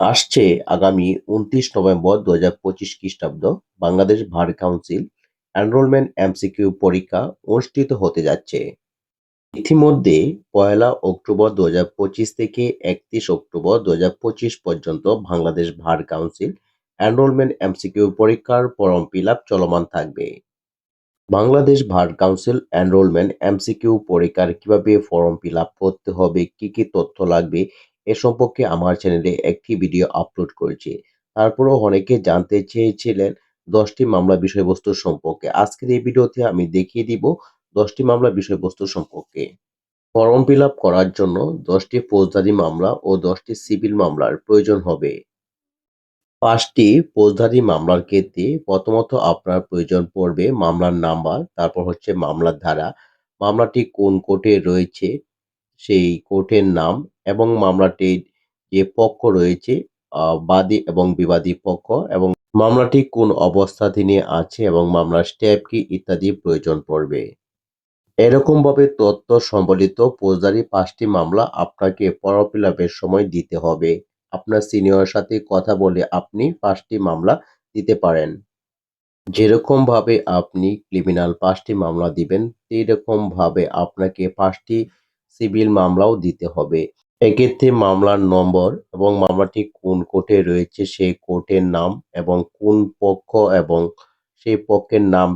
আসছে আগামী উনত্রিশ নভেম্বর দু হাজার পঁচিশ খ্রিস্টাব্দ। Bangladesh bar council enrolment MCQ পরীক্ষা অনুষ্ঠিত হতে যাচ্ছে। ইতিমধ্যে পয়লা অক্টোবর দু হাজার পঁচিশ থেকে একত্রিশ অক্টোবর দু হাজার পঁচিশ পর্যন্ত Bangladesh bar council enrolment MCQ পরীক্ষার ফর্ম ফিল চলমান থাকবে। Bangladesh bar council enrolment MCQ পরীক্ষার কীভাবে ফর্ম ফিল করতে হবে, কি কি তথ্য লাগবে এ সম্পর্কে আমার চ্যানেলে একটি ভিডিও আপলোড করেছি। তারপরেও অনেকে জানতে চেয়েছিলেন দশটি মামলা বিষয়বস্তু সম্পর্কে। আজকের এই ভিডিওতে আমি দেখিয়ে দিব দশটি মামলা বিষয়বস্তু সম্পর্কে। ফর্ম ফিল করার জন্য দশটি ফৌজদারি মামলা ও দশটি সিভিল মামলার প্রয়োজন হবে। পাঁচটি ফৌজদারি মামলার ক্ষেত্রে প্রথমত আপনার প্রয়োজন পড়বে মামলার নাম্বার, তারপর হচ্ছে মামলার ধারা। মামলাটি কোন কোর্টে রয়েছে, সেই কোর্টের নাম এবং মামলাটির যে পক্ষ রয়েছে আহ, বাদী এবং বিবাদী পক্ষ এবং মামলাটি কোন অবস্থাধীনে আছে এবং মামলার স্টেপ কি ইত্যাদি প্রয়োজন পড়বে। এরকমভাবে তথ্য সম্বলিত ফৌজদারি পাঁচটি মামলা আপনাকে ফর্ম সময় দিতে হবে। আপনার সিনিয়র সাথে কথা বলে আপনি পাঁচটি মামলা দিতে পারেন। যেরকম ভাবে আপনি ক্রিমিনাল পাঁচটি মামলা দিবেন সেইরকম ভাবে আপনাকে পাঁচটি সিভিল মামলাও দিতে হবে। এক্ষেত্রে মামলার নম্বর এবং মামলাটি কোন কোর্টে রয়েছে, সেই কোর্টের নাম এবং কোন পক্ষ এবং সেই পক্ষের নাম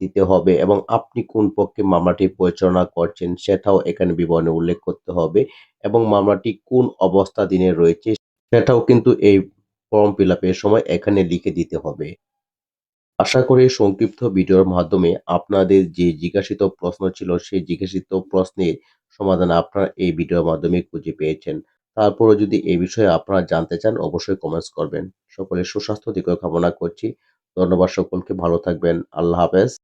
দিতে হবে এবং আপনি কোন পক্ষে মামলাটি পরিচালনা করছেন সেটাও এখানে বিবরণে উল্লেখ করতে হবে এবং মামলাটি কোন অবস্থাধীনে রয়েছে সেটাও কিন্তু এই ফর্ম ফিল সময় এখানে লিখে দিতে হবে। আশা করি সংক্ষিপ্ত ভিডিওর মাধ্যমে আপনাদের যে জিজ্ঞাসিত প্রশ্ন ছিল সেই জিজ্ঞাসিত প্রশ্নের সমাধান আপনারা এই ভিডিওর মাধ্যমে খুঁজে পেয়েছেন। তারপরে যদি এই বিষয়ে আপনারা জানতে চান, অবশ্যই কমেন্টস করবেন। সকলের সুস্বাস্থ্য দিকেও কামনা করছি। ধন্যবাদ সকলকে, ভালো থাকবেন। আল্লাহ হাফেজ।